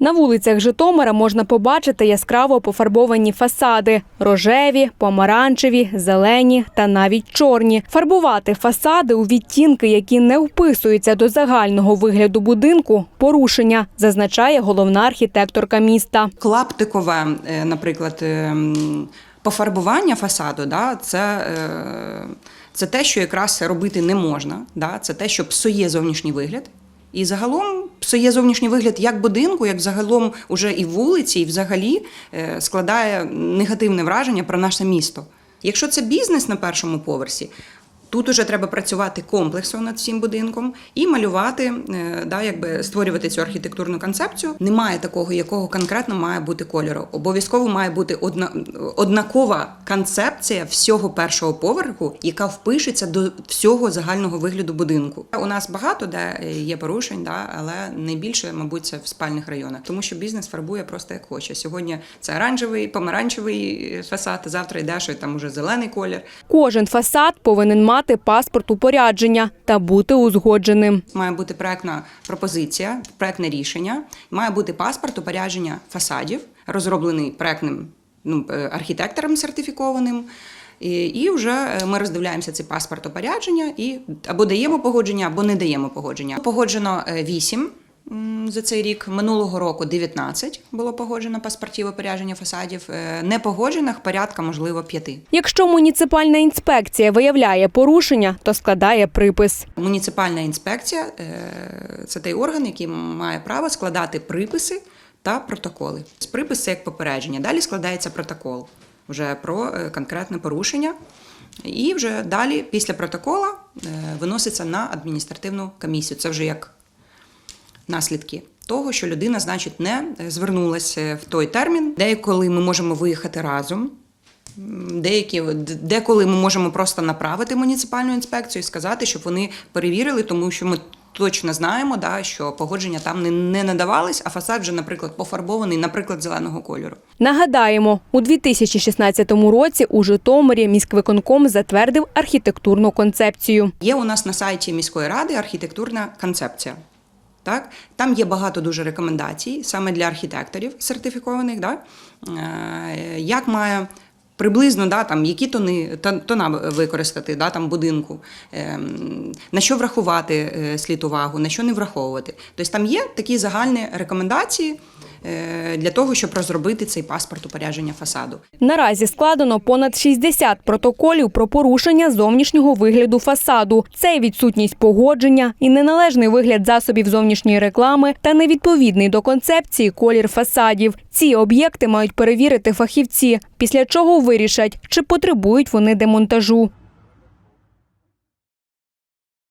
На вулицях Житомира можна побачити яскраво пофарбовані фасади: рожеві, помаранчеві, зелені та навіть чорні. Фарбувати фасади у відтінки, які не вписуються до загального вигляду будинку, порушення, зазначає головна архітекторка міста. Клаптикове, наприклад, е, пофарбування фасаду, це, е, це те, що якраз робити не можна. Да, це те, що псує зовнішній вигляд. І загалом псує зовнішній вигляд як будинку, як загалом уже і вулиці, і взагалі е, складає негативне враження про наше місто. Якщо це бізнес на першому поверсі, Тут уже треба працювати комплексно над всім будинком і малювати, е, да, якби створювати цю архітектурну концепцію. Немає такого, якого конкретно має бути кольору. Обов'язково має бути одна, однакова концепція всього першого поверху, яка впишеться до всього загального вигляду будинку. У нас багато де є порушень, да, але найбільше, мабуть, це в спальних районах, тому що бізнес фарбує просто як хоче. Сьогодні це оранжевий, помаранчевий фасад, завтра йдеш і там уже зелений колір. Кожен фасад повинен мати паспорт упорядження та бути узгодженим. Має бути проектна пропозиція, проектне рішення, має бути паспорт упорядження фасадів, розроблений проектним ну, е, архітектором сертифікованим. І, і вже е, ми роздивляємося цей паспорт опорядження і або даємо погодження, або не даємо погодження. Погоджено 8 за цей рік. Минулого року 19 було погоджено паспортів опорядження фасадів. Е, Не погоджених порядка, можливо, 5. Якщо муніципальна інспекція виявляє порушення, то складає припис. Муніципальна інспекція е, це той орган, який має право складати приписи та протоколи. Припис це як попередження. Далі складається протокол вже про е, конкретне порушення. І вже далі, після протокола, виноситься на адміністративну комісію. Це вже як наслідки того, що людина, значить, не звернулася в той термін, деколи ми можемо виїхати разом. Деякі деколи ми можемо просто направити муніципальну інспекцію і сказати, щоб вони перевірили, тому що ми точно знаємо, да, що погодження там не, не надавались, а фасад вже, наприклад, пофарбований, наприклад, зеленого кольору. Нагадаємо, у 2016 році у Житомирі міськвиконком затвердив архітектурну концепцію. Є у нас на сайті міської ради архітектурна концепція. Так? Там є багато дуже рекомендацій саме для архітекторів сертифікованих, да? Е, як має приблизно да, там, які тони, тона використати да, там, будинку, ем, на що врахувати е, слід увагу, на що не враховувати. Тобто там є такі загальні рекомендації е, для того, щоб розробити цей паспорт упорядження фасаду. Наразі складено понад 60 протоколів про порушення зовнішнього вигляду фасаду. Це відсутність погодження і неналежний вигляд засобів зовнішньої реклами та невідповідний до концепції колір фасадів. Ці об'єкти мають перевірити фахівці, після чого вирішать, чи потребують вони демонтажу.